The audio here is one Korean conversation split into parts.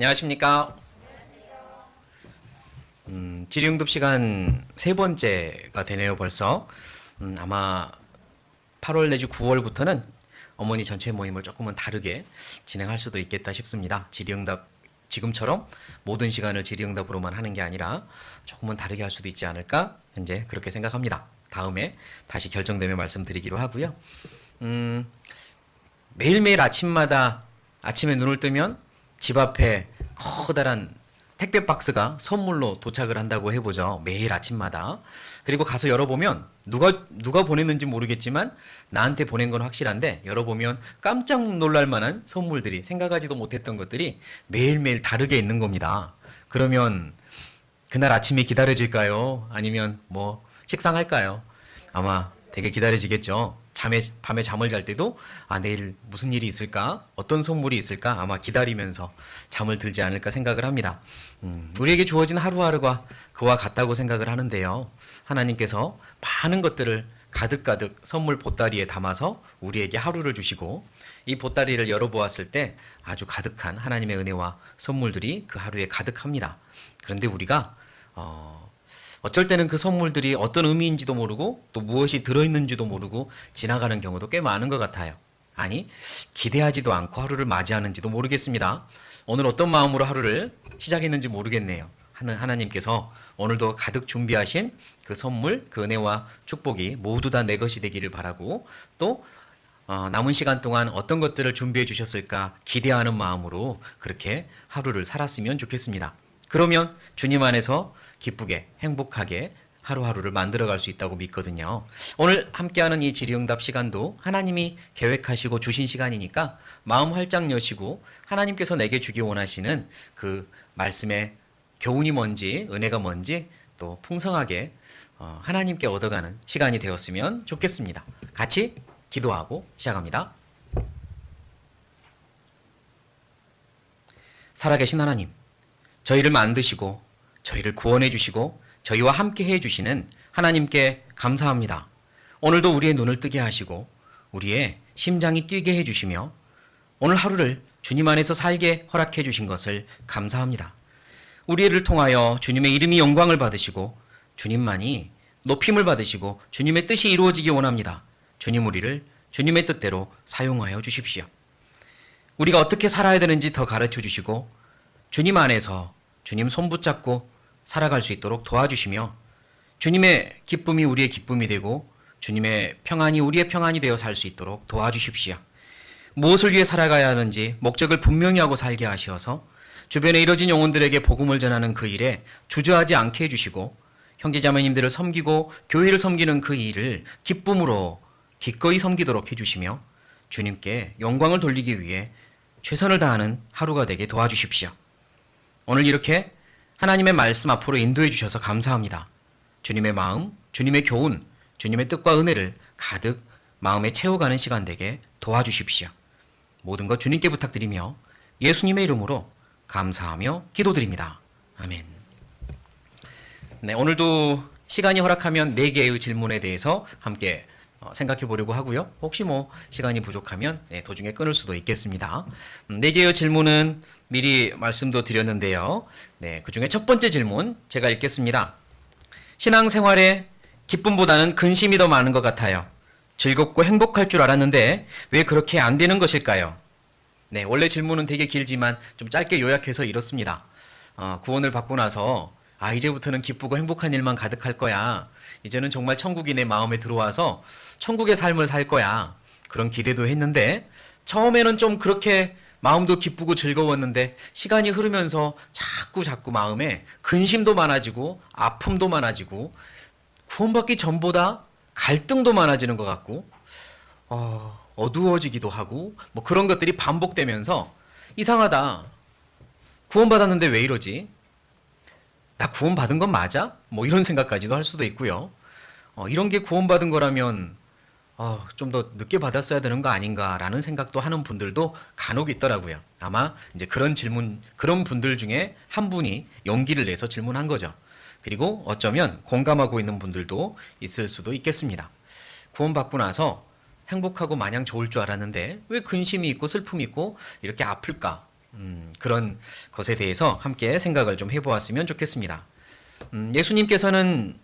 안녕하십니까. 음, 질의응답 시간 세 번째가 되네요, 벌써. 음, 아마 8월 내지 9월부터는 어머니 전체 모임을 조금은 다르게 진행할 수도 있겠다 싶습니다. 질의응답 지금처럼 모든 시간을 질의응답으로만 하는 게 아니라 조금은 다르게 할 수도 있지 않을까 현재 그렇게 생각합니다. 다음에 다시 결정되면 말씀드리기로 하고요. 음, 매일매일 아침마다 아침에 눈을 뜨면 집 앞에 커다란 택배 박스가 선물로 도착을 한다고 해보죠. 매일 아침마다. 그리고 가서 열어보면 누가 누가 보냈는지 모르겠지만 나한테 보낸 건 확실한데 열어보면 깜짝 놀랄 만한 선물들이 생각하지도 못했던 것들이 매일매일 다르게 있는 겁니다. 그러면 그날 아침이 기다려질까요? 아니면 뭐 식상할까요? 아마 되게 기다려지겠죠. 잠에 밤에 잠을 잘 때도 아 내일 무슨 일이 있을까? 어떤 선물이 있을까? 아마 기다리면서 잠을 들지 않을까 생각을 합니다. 음, 우리에게 주어진 하루하루가 그와 같다고 생각을 하는데요. 하나님께서 많은 것들을 가득가득 선물 보따리에 담아서 우리에게 하루를 주시고 이 보따리를 열어보았을 때 아주 가득한 하나님의 은혜와 선물들이 그 하루에 가득합니다. 그런데 우리가 어, 어쩔 때는 그 선물들이 어떤 의미인지도 모르고 또 무엇이 들어있는지도 모르고 지나가는 경우도 꽤 많은 것 같아요. 아니, 기대하지도 않고 하루를 맞이하는지도 모르겠습니다. 오늘 어떤 마음으로 하루를 시작했는지 모르겠네요. 하나님께서 오늘도 가득 준비하신 그 선물, 그 은혜와 축복이 모두 다 내 것이 되기를 바라고 또 어, 남은 시간 동안 어떤 것들을 준비해 주셨을까 기대하는 마음으로 그렇게 하루를 살았으면 좋겠습니다. 그러면 주님 안에서 기쁘게 행복하게 하루하루를 만들어갈 수 있다고 믿거든요. 오늘 함께하는 이 질의응답 시간도 하나님이 계획하시고 주신 시간이니까 마음 활짝 여시고 하나님께서 내게 주기 원하시는 그 말씀의 교훈이 뭔지 은혜가 뭔지 또 풍성하게 어, 하나님께 얻어가는 시간이 되었으면 좋겠습니다. 같이 기도하고 시작합니다. 살아계신 하나님, 저희를 만드시고 저희를 구원해 주시고 저희와 함께 해 주시는 하나님께 감사합니다. 오늘도 우리의 눈을 뜨게 하시고 우리의 심장이 뛰게 해 주시며 오늘 하루를 주님 안에서 살게 허락해 주신 것을 감사합니다. 우리를 통하여 주님의 이름이 영광을 받으시고 주님만이 높임을 받으시고 주님의 뜻이 이루어지기 원합니다. 주님 우리를 주님의 뜻대로 사용하여 주십시오. 우리가 어떻게 살아야 되는지 더 가르쳐 주시고 주님 안에서 주님 손 붙잡고 살아갈 수 있도록 도와주시며 주님의 기쁨이 우리의 기쁨이 되고 주님의 평안이 우리의 평안이 되어 살 수 있도록 도와주십시오. 무엇을 위해 살아가야 하는지 목적을 분명히 하고 살게 하시어서 주변에 이뤄진 영혼들에게 복음을 전하는 그 일에 주저하지 않게 해주시고 형제자매님들을 섬기고 교회를 섬기는 그 일을 기쁨으로 기꺼이 섬기도록 해주시며 주님께 영광을 돌리기 위해 최선을 다하는 하루가 되게 도와주십시오. 오늘 이렇게 하나님의 말씀 앞으로 인도해 주셔서 감사합니다. 주님의 마음, 주님의 교훈, 주님의 뜻과 은혜를 가득 마음에 채워가는 시간 되게 도와주십시오. 모든 것 주님께 부탁드리며 예수님의 이름으로 감사하며 기도드립니다. 아멘. 네, 오늘도 시간이 허락하면 네 개의 질문에 대해서 함께 어, 생각해 보려고 하고요. 혹시 뭐 시간이 부족하면 네, 도중에 끊을 수도 있겠습니다. 음, 네 개의 질문은 미리 말씀도 드렸는데요. 네, 그 중에 첫 번째 질문 제가 읽겠습니다. 신앙생활에 기쁨보다는 근심이 더 많은 것 같아요. 즐겁고 행복할 줄 알았는데 왜 그렇게 안 되는 것일까요? 네, 원래 질문은 되게 길지만 좀 짧게 요약해서 이렇습니다. 어, 구원을 받고 나서 아 이제부터는 기쁘고 행복한 일만 가득할 거야. 이제는 정말 천국이 내 마음에 들어와서 천국의 삶을 살 거야. 그런 기대도 했는데 처음에는 좀 그렇게 마음도 기쁘고 즐거웠는데 시간이 흐르면서 자꾸 자꾸 마음에 근심도 많아지고 아픔도 많아지고 구원받기 전보다 갈등도 많아지는 것 같고 어, 어두워지기도 하고 뭐 그런 것들이 반복되면서 이상하다. 구원받았는데 왜 이러지? 나 구원받은 건 맞아? 뭐 이런 생각까지도 할 수도 있고요. 어, 이런 게 구원받은 거라면 어, 좀 더 늦게 받았어야 되는 거 아닌가라는 생각도 하는 분들도 간혹 있더라고요. 아마 이제 그런 질문, 그런 분들 중에 한 분이 용기를 내서 질문한 거죠. 그리고 어쩌면 공감하고 있는 분들도 있을 수도 있겠습니다. 구원받고 나서 행복하고 마냥 좋을 줄 알았는데 왜 근심이 있고 슬픔이 있고 이렇게 아플까? 음, 그런 것에 대해서 함께 생각을 좀 해보았으면 좋겠습니다. 음, 예수님께서는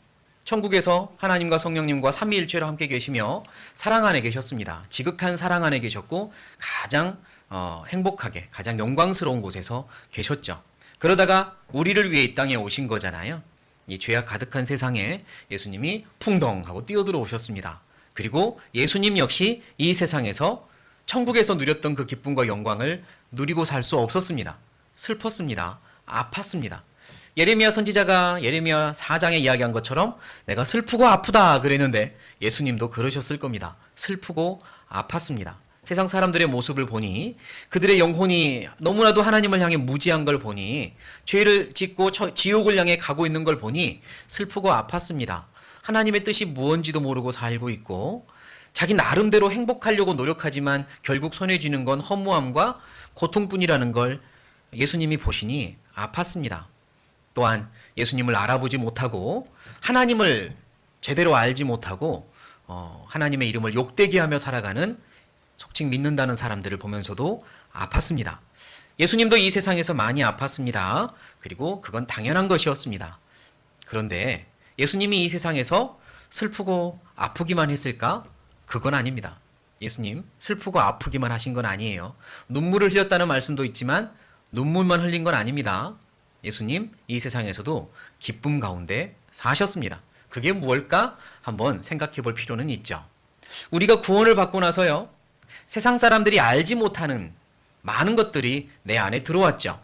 천국에서 하나님과 성령님과 삼위일체로 함께 계시며 사랑 안에 계셨습니다. 지극한 사랑 안에 계셨고 가장 어, 행복하게 가장 영광스러운 곳에서 계셨죠. 그러다가 우리를 위해 이 땅에 오신 거잖아요. 이 죄악 가득한 세상에 예수님이 풍덩 하고 뛰어들어 오셨습니다. 그리고 예수님 역시 이 세상에서 천국에서 누렸던 그 기쁨과 영광을 누리고 살 수 없었습니다. 슬펐습니다. 아팠습니다. 예레미야 선지자가 예레미야 4장에 이야기한 것처럼 내가 슬프고 아프다 그랬는데 예수님도 그러셨을 겁니다. 슬프고 아팠습니다. 세상 사람들의 모습을 보니 그들의 영혼이 너무나도 하나님을 향해 무지한 걸 보니 죄를 짓고 처- 지옥을 향해 가고 있는 걸 보니 슬프고 아팠습니다. 하나님의 뜻이 무언지도 모르고 살고 있고 자기 나름대로 행복하려고 노력하지만 결국 손해 쥐는 건 허무함과 고통뿐이라는 걸 예수님이 보시니 아팠습니다. 또한 예수님을 알아보지 못하고 하나님을 제대로 알지 못하고 어, 하나님의 이름을 욕되게 하며 살아가는 속칭 믿는다는 사람들을 보면서도 아팠습니다. 예수님도 이 세상에서 많이 아팠습니다. 그리고 그건 당연한 것이었습니다. 그런데 예수님이 이 세상에서 슬프고 아프기만 했을까? 그건 아닙니다. 예수님 슬프고 아프기만 하신 건 아니에요. 눈물을 흘렸다는 말씀도 있지만 눈물만 흘린 건 아닙니다. 예수님 이 세상에서도 기쁨 가운데 사셨습니다. 그게 무엇일까? 한번 생각해 볼 필요는 있죠. 우리가 구원을 받고 나서요. 세상 사람들이 알지 못하는 많은 것들이 내 안에 들어왔죠.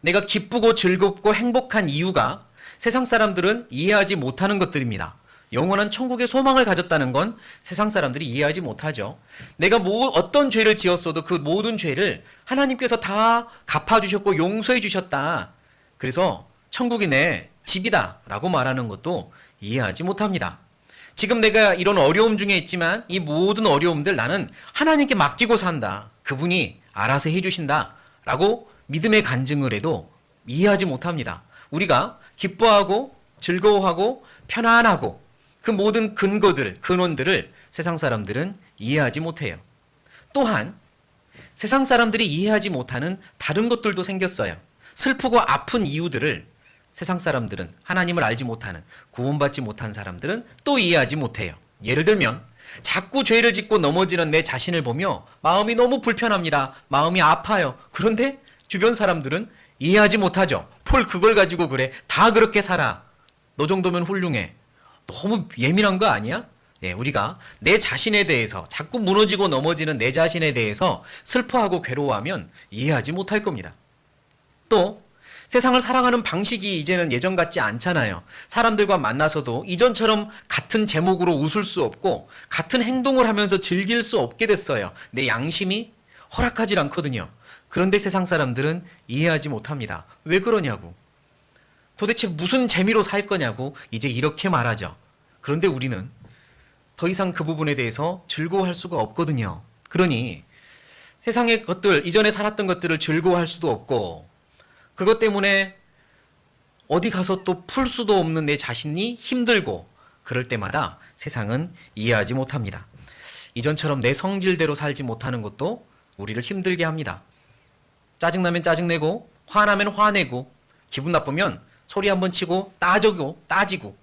내가 기쁘고 즐겁고 행복한 이유가 세상 사람들은 이해하지 못하는 것들입니다. 영원한 천국의 소망을 가졌다는 건 세상 사람들이 이해하지 못하죠. 내가 뭐 어떤 죄를 지었어도 그 모든 죄를 하나님께서 다 갚아주셨고 용서해 주셨다. 그래서 천국이 내 집이다라고 말하는 것도 이해하지 못합니다. 지금 내가 이런 어려움 중에 있지만 이 모든 어려움들 나는 하나님께 맡기고 산다. 그분이 알아서 해주신다. 라고 믿음의 간증을 해도 이해하지 못합니다. 우리가 기뻐하고 즐거워하고 편안하고 그 모든 근거들, 근원들을 세상 사람들은 이해하지 못해요. 또한 세상 사람들이 이해하지 못하는 다른 것들도 생겼어요. 슬프고 아픈 이유들을 세상 사람들은 하나님을 알지 못하는 구원받지 못한 사람들은 또 이해하지 못해요. 예를 들면 자꾸 죄를 짓고 넘어지는 내 자신을 보며 마음이 너무 불편합니다. 마음이 아파요. 그런데 주변 사람들은 이해하지 못하죠. 폴 그걸 가지고 그래. 다 그렇게 살아. 너 정도면 훌륭해. 너무 예민한 거 아니야? 예, 우리가 내 자신에 대해서 자꾸 무너지고 넘어지는 내 자신에 대해서 슬퍼하고 괴로워하면 이해하지 못할 겁니다. 또 세상을 사랑하는 방식이 이제는 예전 같지 않잖아요. 사람들과 만나서도 이전처럼 같은 제목으로 웃을 수 없고 같은 행동을 하면서 즐길 수 없게 됐어요. 내 양심이 허락하지 않거든요. 그런데 세상 사람들은 이해하지 못합니다. 왜 그러냐고. 도대체 무슨 재미로 살 거냐고 이제 이렇게 말하죠. 그런데 우리는 더 이상 그 부분에 대해서 즐거워할 수가 없거든요. 그러니 세상의 것들, 이전에 살았던 것들을 즐거워할 수도 없고 그것 때문에 어디 가서 또 풀 수도 없는 내 자신이 힘들고 그럴 때마다 세상은 이해하지 못합니다. 이전처럼 내 성질대로 살지 못하는 것도 우리를 힘들게 합니다. 짜증나면 짜증내고 화나면 화내고 기분 나쁘면 소리 한번 치고 따지고 따지고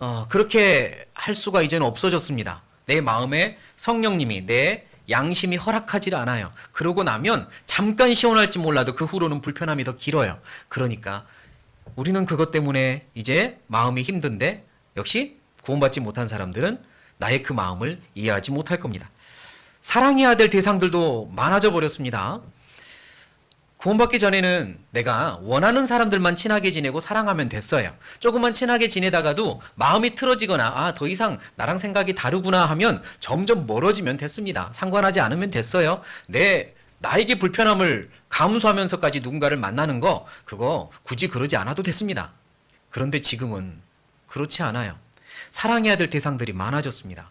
어, 그렇게 할 수가 이제는 없어졌습니다. 내 마음에 성령님이 내 양심이 허락하지 않아요. 그러고 나면 잠깐 시원할지 몰라도 그 후로는 불편함이 더 길어요. 그러니까 우리는 그것 때문에 이제 마음이 힘든데 역시 구원받지 못한 사람들은 나의 그 마음을 이해하지 못할 겁니다. 사랑해야 될 대상들도 많아져 버렸습니다. 구원받기 전에는 내가 원하는 사람들만 친하게 지내고 사랑하면 됐어요. 조금만 친하게 지내다가도 마음이 틀어지거나 아, 더 이상 나랑 생각이 다르구나 하면 점점 멀어지면 됐습니다. 상관하지 않으면 됐어요. 내 나에게 불편함을 감수하면서까지 누군가를 만나는 거 그거 굳이 그러지 않아도 됐습니다. 그런데 지금은 그렇지 않아요. 사랑해야 될 대상들이 많아졌습니다.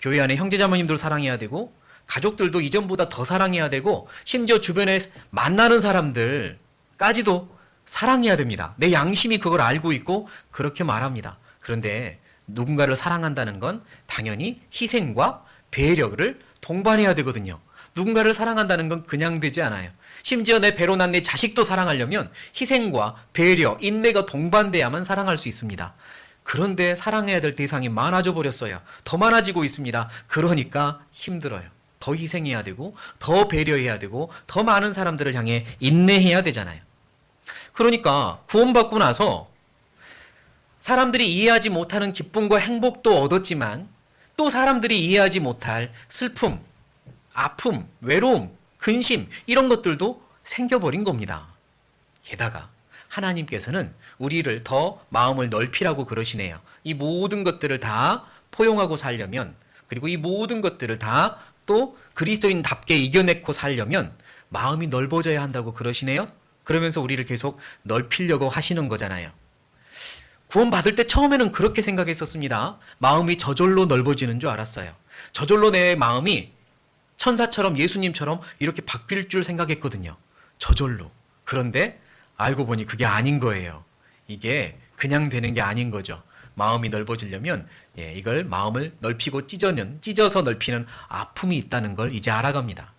교회 안에 형제자매님들 사랑해야 되고 가족들도 이전보다 더 사랑해야 되고 심지어 주변에 만나는 사람들까지도 사랑해야 됩니다. 내 양심이 그걸 알고 있고 그렇게 말합니다. 그런데 누군가를 사랑한다는 건 당연히 희생과 배려를 동반해야 되거든요. 누군가를 사랑한다는 건 그냥 되지 않아요. 심지어 내 배로 난 내 자식도 사랑하려면 희생과 배려, 인내가 동반돼야만 사랑할 수 있습니다. 그런데 사랑해야 될 대상이 많아져 버렸어요. 더 많아지고 있습니다. 그러니까 힘들어요. 더 희생해야 되고, 더 배려해야 되고, 더 많은 사람들을 향해 인내해야 되잖아요. 그러니까 구원받고 나서 사람들이 이해하지 못하는 기쁨과 행복도 얻었지만 또 사람들이 이해하지 못할 슬픔, 아픔, 외로움, 근심 이런 것들도 생겨버린 겁니다. 게다가 하나님께서는 우리를 더 마음을 넓히라고 그러시네요. 이 모든 것들을 다 포용하고 살려면 그리고 이 모든 것들을 다 또 그리스도인답게 이겨내고 살려면 마음이 넓어져야 한다고 그러시네요. 그러면서 우리를 계속 넓히려고 하시는 거잖아요. 구원 받을 때 처음에는 그렇게 생각했었습니다. 마음이 저절로 넓어지는 줄 알았어요. 저절로 내 마음이 천사처럼 예수님처럼 이렇게 바뀔 줄 생각했거든요. 저절로. 그런데 알고 보니 그게 아닌 거예요. 이게 그냥 되는 게 아닌 거죠. 마음이 넓어지려면 예, 이걸 마음을 넓히고 찢어는 찢어서 넓히는 아픔이 있다는 걸 이제 알아갑니다.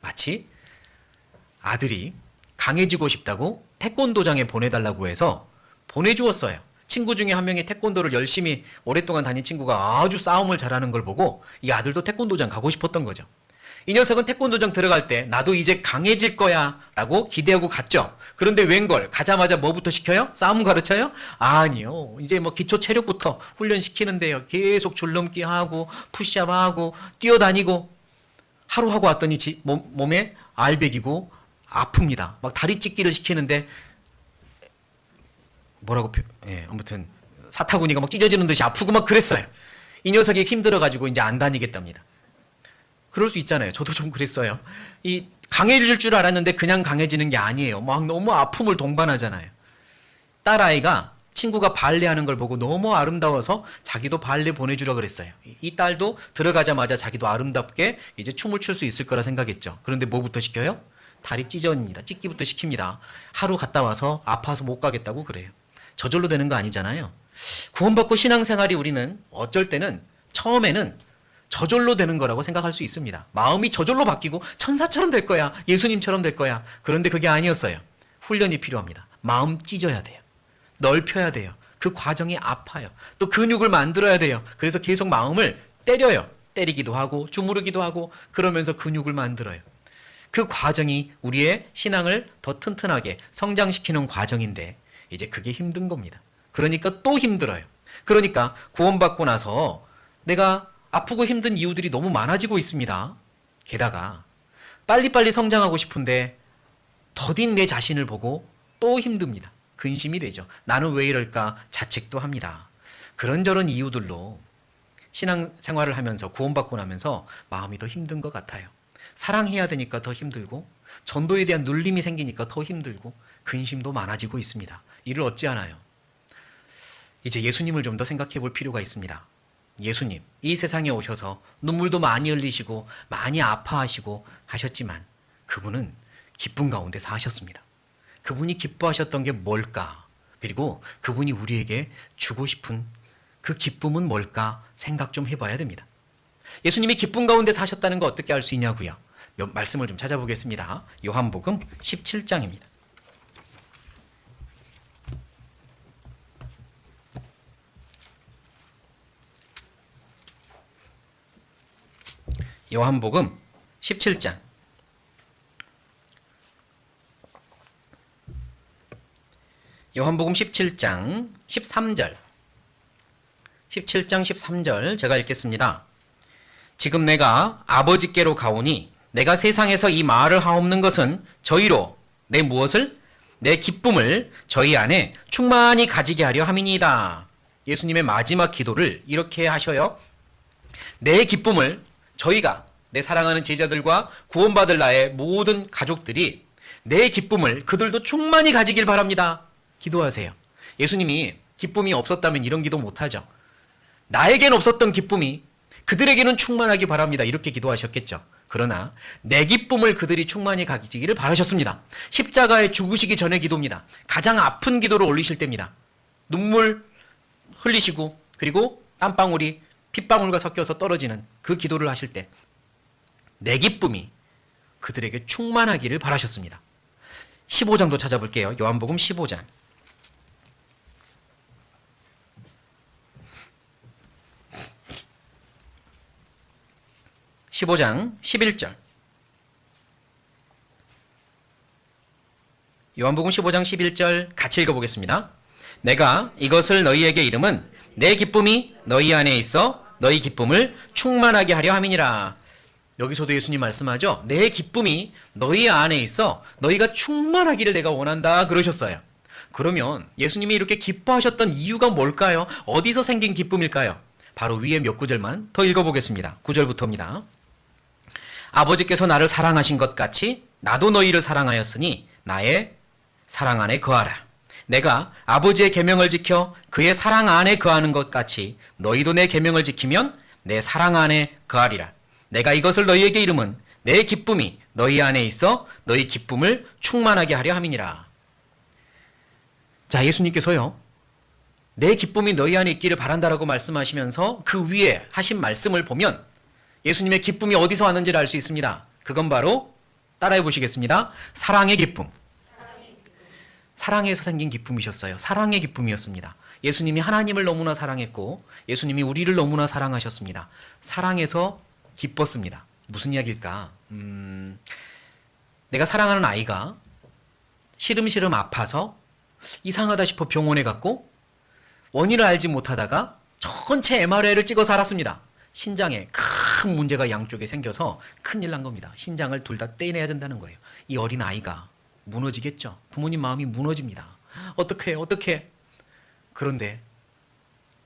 마치 아들이 강해지고 싶다고 태권도장에 보내달라고 해서 보내주었어요. 친구 중에 한 명이 태권도를 열심히 오랫동안 다닌 친구가 아주 싸움을 잘하는 걸 보고 이 아들도 태권도장 가고 싶었던 거죠. 이 녀석은 태권도장 들어갈 때 나도 이제 강해질 거야 라고 기대하고 갔죠. 그런데 웬걸 가자마자 뭐부터 시켜요? 싸움 가르쳐요? 아니요. 이제 뭐 기초 체력부터 훈련시키는데요. 계속 줄넘기 하고 푸시업 하고 뛰어다니고 하루 하고 왔더니 지- 몸, 몸에 알배기고 아픕니다. 막 다리 찢기를 시키는데 뭐라고 표, 예, 아무튼 사타구니가 막 찢어지는 듯이 아프고 막 그랬어요. 이 녀석이 힘들어 가지고 이제 안 다니겠답니다. 그럴 수 있잖아요. 저도 좀 그랬어요. 이 강해질 줄 알았는데 그냥 강해지는 게 아니에요. 막 너무 아픔을 동반하잖아요. 딸아이가 친구가 발레하는 걸 보고 너무 아름다워서 자기도 발레 보내주라 그랬어요. 이- 이 딸도 들어가자마자 자기도 아름답게 이제 춤을 출 수 있을 거라 생각했죠. 그런데 뭐부터 시켜요? 다리 찢어집니다. 찢기부터 시킵니다. 하루 갔다 와서 아파서 못 가겠다고 그래요. 저절로 되는 거 아니잖아요. 구원받고 신앙생활이 우리는 어쩔 때는 처음에는 저절로 되는 거라고 생각할 수 있습니다. 마음이 저절로 바뀌고 천사처럼 될 거야. 예수님처럼 될 거야. 그런데 그게 아니었어요. 훈련이 필요합니다. 마음 찢어야 돼요. 넓혀야 돼요. 그 과정이 아파요. 또 근육을 만들어야 돼요. 그래서 계속 마음을 때려요. 때리기도 하고 주무르기도 하고 그러면서 근육을 만들어요. 그 과정이 우리의 신앙을 더 튼튼하게 성장시키는 과정인데 이제 그게 힘든 겁니다. 그러니까 또 힘들어요. 그러니까 구원받고 나서 내가 아프고 힘든 이유들이 너무 많아지고 있습니다. 게다가 빨리빨리 성장하고 싶은데 더딘 내 자신을 보고 또 힘듭니다. 근심이 되죠. 나는 왜 이럴까 자책도 합니다. 그런저런 이유들로 신앙 생활을 하면서 구원받고 나면서 마음이 더 힘든 것 같아요. 사랑해야 되니까 더 힘들고 전도에 대한 눌림이 생기니까 더 힘들고 근심도 많아지고 있습니다. 이를 어찌하나요? 이제 예수님을 좀 더 생각해 볼 필요가 있습니다. 예수님, 이 세상에 오셔서 눈물도 많이 흘리시고 많이 아파하시고 하셨지만 그분은 기쁨 가운데 사셨습니다. 그분이 기뻐하셨던 게 뭘까? 그리고 그분이 우리에게 주고 싶은 그 기쁨은 뭘까 생각 좀 해봐야 됩니다. 예수님이 기쁨 가운데 사셨다는 거 어떻게 알 수 있냐고요? 몇 말씀을 좀 찾아보겠습니다. 요한복음 17장입니다. 요한복음 17장 요한복음 17장 13절 17장 13절 제가 읽겠습니다. 지금 내가 아버지께로 가오니 내가 세상에서 이 말을 하옵는 것은 저희로 내 무엇을 내 기쁨을 저희 안에 충만히 가지게 하려 함이니이다. 예수님의 마지막 기도를 이렇게 하셔요. 내 기쁨을 저희가 내 사랑하는 제자들과 구원받을 나의 모든 가족들이 내 기쁨을 그들도 충만히 가지길 바랍니다. 기도하세요. 예수님이 기쁨이 없었다면 이런 기도 못하죠. 나에겐 없었던 기쁨이 그들에게는 충만하기 바랍니다. 이렇게 기도하셨겠죠. 그러나 내 기쁨을 그들이 충만히 가지기를 바라셨습니다. 십자가에 죽으시기 전의 기도입니다. 가장 아픈 기도를 올리실 때입니다. 눈물 흘리시고 그리고 땀방울이 핏방울과 섞여서 떨어지는 그 기도를 하실 때 내 기쁨이 그들에게 충만하기를 바라셨습니다. 15장도 찾아볼게요. 요한복음 15장. 15장 11절. 요한복음 15장 11절 같이 읽어보겠습니다. 내가 이것을 너희에게 이름은 내 기쁨이 너희 안에 있어 너희 기쁨을 충만하게 하려 함이니라. 여기서도 예수님 말씀하죠. 내 기쁨이 너희 안에 있어 너희가 충만하기를 내가 원한다 그러셨어요. 그러면 예수님이 이렇게 기뻐하셨던 이유가 뭘까요? 어디서 생긴 기쁨일까요? 바로 위에 몇 구절만 더 읽어보겠습니다. 9절부터입니다. 아버지께서 나를 사랑하신 것 같이 나도 너희를 사랑하였으니 나의 사랑 안에 거하라. 내가 아버지의 계명을 지켜 그의 사랑 안에 거하는 것 같이 너희도 내 계명을 지키면 내 사랑 안에 거하리라. 내가 이것을 너희에게 이름은 내 기쁨이 너희 안에 있어 너희 기쁨을 충만하게 하려 함이니라. 자, 예수님께서요. 내 기쁨이 너희 안에 있기를 바란다라고 말씀하시면서 그 위에 하신 말씀을 보면 예수님의 기쁨이 어디서 왔는지를 알 수 있습니다. 그건 바로 따라해 보시겠습니다. 사랑의 기쁨. 사랑에서 생긴 기쁨이셨어요. 사랑의 기쁨이었습니다. 예수님이 하나님을 너무나 사랑했고 예수님이 우리를 너무나 사랑하셨습니다. 사랑해서 기뻤습니다. 무슨 이야기일까? 음, 내가 사랑하는 아이가 시름시름 아파서 이상하다 싶어 병원에 갔고 원인을 알지 못하다가 전체 MRI를 찍어서 알았습니다. 신장에 큰 문제가 양쪽에 생겨서 큰일 난 겁니다. 신장을 둘 다 떼내야 된다는 거예요. 이 어린 아이가 무너지겠죠. 부모님 마음이 무너집니다. 어떻게 어떻게? 그런데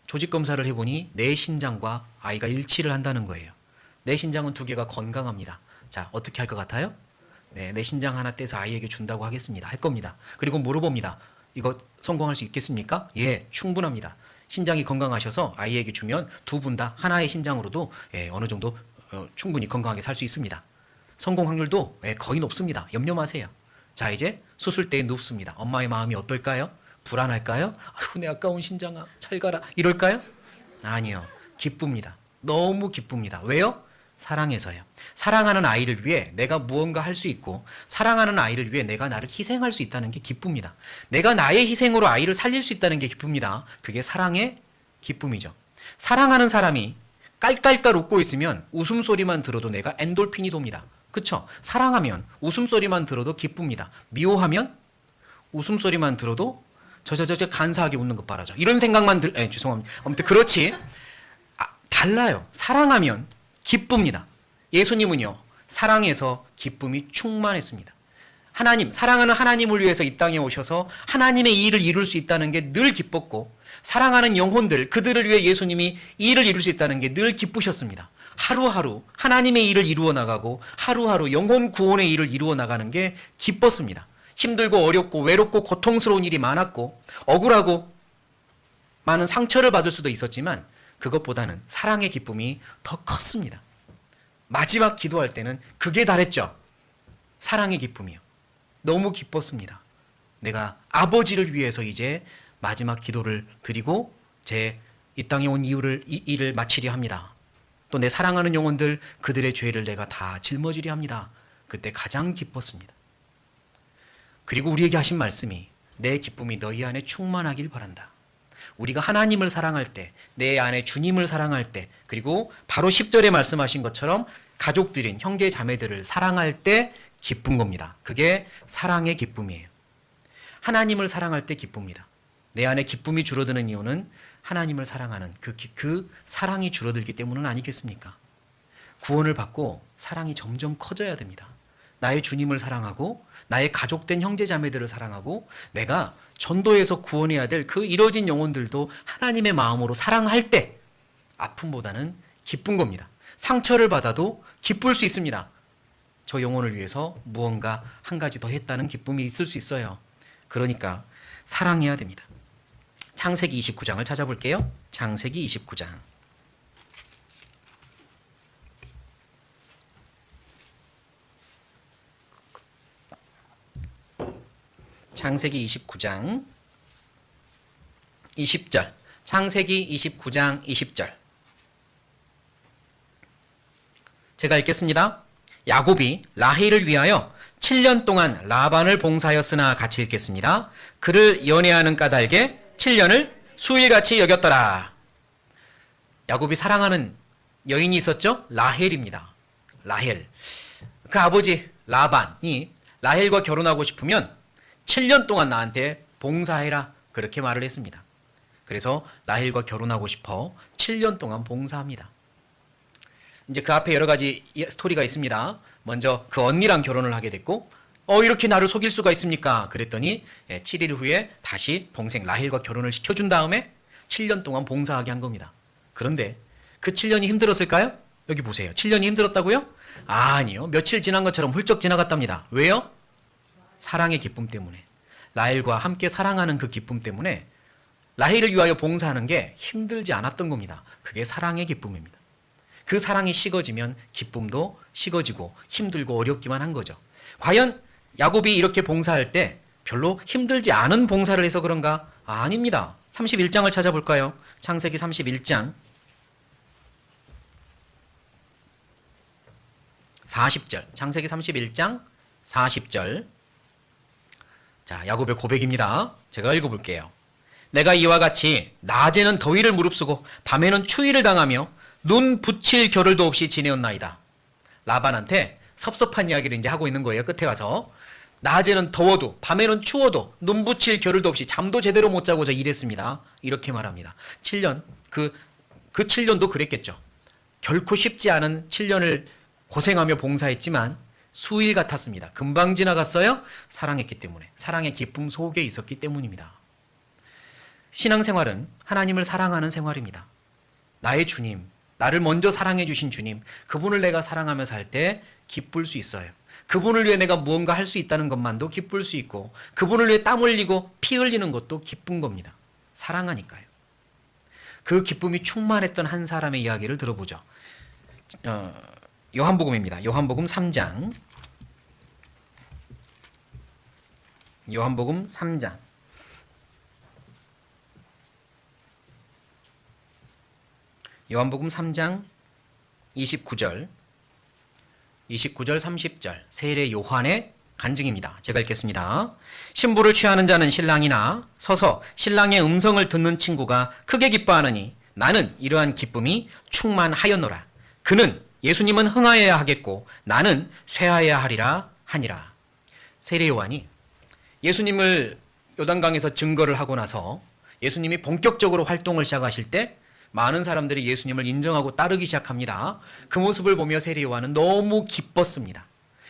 조직 검사를 해보니 내 신장과 아이가 일치를 한다는 거예요. 내 신장은 두 개가 건강합니다. 자 어떻게 할 것 같아요? 네, 내 신장 하나 떼서 아이에게 준다고 하겠습니다. 할 겁니다. 그리고 물어봅니다. 이거 성공할 수 있겠습니까? 예, 충분합니다. 신장이 건강하셔서 아이에게 주면 두 분 다 하나의 신장으로도 예, 어느 정도 어, 충분히 건강하게 살 수 있습니다. 성공 확률도 예, 거의 높습니다. 염려 마세요. 자, 이제 수술대에 눕습니다. 엄마의 마음이 어떨까요? 불안할까요? 아이고, 내 아까운 신장아, 잘 가라. 이럴까요? 아니요. 기쁩니다. 너무 기쁩니다. 왜요? 사랑해서요. 사랑하는 아이를 위해 내가 무언가 할 수 있고, 사랑하는 아이를 위해 내가 나를 희생할 수 있다는 게 기쁩니다. 내가 나의 희생으로 아이를 살릴 수 있다는 게 기쁩니다. 그게 사랑의 기쁨이죠. 사랑하는 사람이 깔깔깔 웃고 있으면 웃음소리만 들어도 내가 엔돌핀이 돕니다. 그쵸? 사랑하면 웃음소리만 들어도 기쁩니다. 미워하면 웃음소리만 들어도 저저저저 간사하게 웃는 것 봐라죠. 이런 생각만 들, 에, 죄송합니다. 아무튼 그렇지. 아, 달라요. 사랑하면 기쁩니다. 예수님은요, 사랑해서 기쁨이 충만했습니다. 하나님, 사랑하는 하나님을 위해서 이 땅에 오셔서 하나님의 일을 이룰 수 있다는 게 늘 기뻤고, 사랑하는 영혼들, 그들을 위해 예수님이 이 일을 이룰 수 있다는 게 늘 기쁘셨습니다. 하루하루 하나님의 일을 이루어 나가고, 하루하루 영혼 구원의 일을 이루어 나가는 게 기뻤습니다. 힘들고 어렵고 외롭고 고통스러운 일이 많았고, 억울하고 많은 상처를 받을 수도 있었지만, 그것보다는 사랑의 기쁨이 더 컸습니다. 마지막 기도할 때는 그게 달했죠. 사랑의 기쁨이요. 너무 기뻤습니다. 내가 아버지를 위해서 이제 마지막 기도를 드리고 제 이 땅에 온 이유를 이 일을 마치려 합니다. 또 내 사랑하는 영혼들 그들의 죄를 내가 다 짊어지려 합니다. 그때 가장 기뻤습니다. 그리고 우리에게 하신 말씀이 내 기쁨이 너희 안에 충만하길 바란다. 우리가 하나님을 사랑할 때, 내 안에 주님을 사랑할 때, 그리고 바로 10절에 말씀하신 것처럼 가족들인 형제 자매들을 사랑할 때 기쁜 겁니다. 그게 사랑의 기쁨이에요. 하나님을 사랑할 때 기쁩니다. 내 안에 기쁨이 줄어드는 이유는 하나님을 사랑하는 그, 기- 그 사랑이 줄어들기 때문은 아니겠습니까? 구원을 받고 사랑이 점점 커져야 됩니다. 나의 주님을 사랑하고 나의 가족된 형제 자매들을 사랑하고 내가 전도에서 구원해야 될 그 이뤄진 영혼들도 하나님의 마음으로 사랑할 때 아픔보다는 기쁜 겁니다. 상처를 받아도 기쁠 수 있습니다. 저 영혼을 위해서 무언가 한 가지 더 했다는 기쁨이 있을 수 있어요. 그러니까 사랑해야 됩니다. 창세기 29장을 찾아볼게요. 창세기 29장. 창세기 29장 20절. 창세기 29장 20절. 제가 읽겠습니다. 야곱이 라헬을 위하여 7년 동안 라반을 봉사하였으나 같이 읽겠습니다. 그를 연애하는 까닭에 7년을 수일같이 여겼더라. 야곱이 사랑하는 여인이 있었죠? 라헬입니다. 라헬. 그 아버지 라반이 라헬과 결혼하고 싶으면 7년 동안 나한테 봉사해라. 그렇게 말을 했습니다. 그래서 라헬과 결혼하고 싶어 7년 동안 봉사합니다. 이제 그 앞에 여러 가지 이- 스토리가 있습니다. 먼저 그 언니랑 결혼을 하게 됐고, 어, 이렇게 나를 속일 수가 있습니까? 그랬더니, 예, 7일 후에 다시 동생 라헬과 결혼을 시켜준 다음에 7년 동안 봉사하게 한 겁니다. 그런데 그 7년이 힘들었을까요? 여기 보세요. 7년이 힘들었다고요? 아니요. 며칠 지난 것처럼 훌쩍 지나갔답니다. 왜요? 사랑의 기쁨 때문에. 라헬과 함께 사랑하는 그 기쁨 때문에 라헬을 위하여 봉사하는 게 힘들지 않았던 겁니다. 그게 사랑의 기쁨입니다. 그 사랑이 식어지면 기쁨도 식어지고 힘들고 어렵기만 한 거죠. 과연 야곱이 이렇게 봉사할 때 별로 힘들지 않은 봉사를 해서 그런가? 아, 아닙니다. 31장을 찾아볼까요? 창세기 31장 40절. 창세기 31장 40절. 자, 야곱의 고백입니다. 제가 읽어볼게요. 내가 이와 같이 낮에는 더위를 무릅쓰고 밤에는 추위를 당하며 눈 붙일 겨를도 없이 지내었나이다. 라반한테 섭섭한 이야기를 이제 하고 있는 거예요. 끝에 가서 낮에는 더워도 밤에는 추워도 눈 붙일 겨를도 없이 잠도 제대로 못 자고 저 일했습니다. 이렇게 말합니다. 7년 그그 7년도 그랬겠죠. 결코 쉽지 않은 7년을 고생하며 봉사했지만 수일 같았습니다. 금방 지나갔어요. 사랑했기 때문에 사랑의 기쁨 속에 있었기 때문입니다. 신앙생활은 하나님을 사랑하는 생활입니다. 나의 주님, 나를 먼저 사랑해 주신 주님, 그분을 내가 사랑하며 살 때 기쁠 수 있어요. 그분을 위해 내가 무언가 할 수 있다는 것만도 기쁠 수 있고, 그분을 위해 땀 흘리고 피 흘리는 것도 기쁜 겁니다. 사랑하니까요. 그 기쁨이 충만했던 한 사람의 이야기를 들어보죠. 어, 요한복음입니다. 요한복음 3장. 요한복음 3장. 요한복음 3장 29절 29절 30절 세례 요한의 간증입니다. 제가 읽겠습니다. 신부를 취하는 자는 신랑이나 서서 신랑의 음성을 듣는 친구가 크게 기뻐하느니 나는 이러한 기쁨이 충만하였노라. 그는 예수님은 흥하여야 하겠고 나는 쇠하여야 하리라 하니라. 세례 요한이 예수님을 요단강에서 증거를 하고 나서 예수님이 본격적으로 활동을 시작하실 때 많은 사람들이 예수님을 인정하고 따르기 시작합니다. 그 모습을 보며 세례 요한은 너무 기뻤습니다.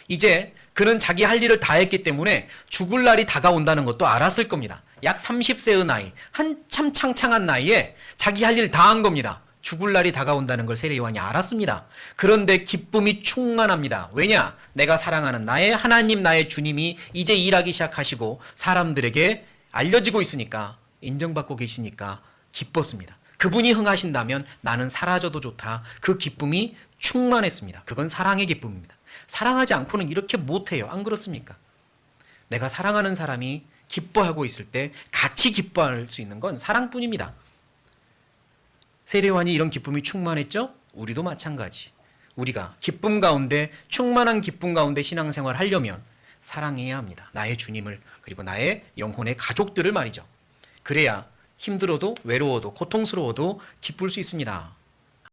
이제 그는 자기 할 일을 다 했기 때문에 죽을 날이 다가온다는 것도 알았을 겁니다. 약 30세의 나이, 한참 창창한 나이에 자기 할 일 다 한 겁니다. 죽을 날이 다가온다는 걸 세례 요한이 알았습니다. 그런데 기쁨이 충만합니다. 왜냐? 내가 사랑하는 나의 하나님, 나의 주님이 이제 일하기 시작하시고 사람들에게 알려지고 있으니까 인정받고 계시니까 기뻤습니다. 그분이 흥하신다면 나는 사라져도 좋다. 그 기쁨이 충만했습니다. 그건 사랑의 기쁨입니다. 사랑하지 않고는 이렇게 못해요. 안 그렇습니까? 내가 사랑하는 사람이 기뻐하고 있을 때 같이 기뻐할 수 있는 건 사랑뿐입니다. 세례요한이 이런 기쁨이 충만했죠? 우리도 마찬가지. 우리가 기쁨 가운데 충만한 기쁨 가운데 신앙생활 하려면 사랑해야 합니다. 나의 주님을 그리고 나의 영혼의 가족들을 말이죠. 그래야 힘들어도 외로워도 고통스러워도 기쁠 수 있습니다.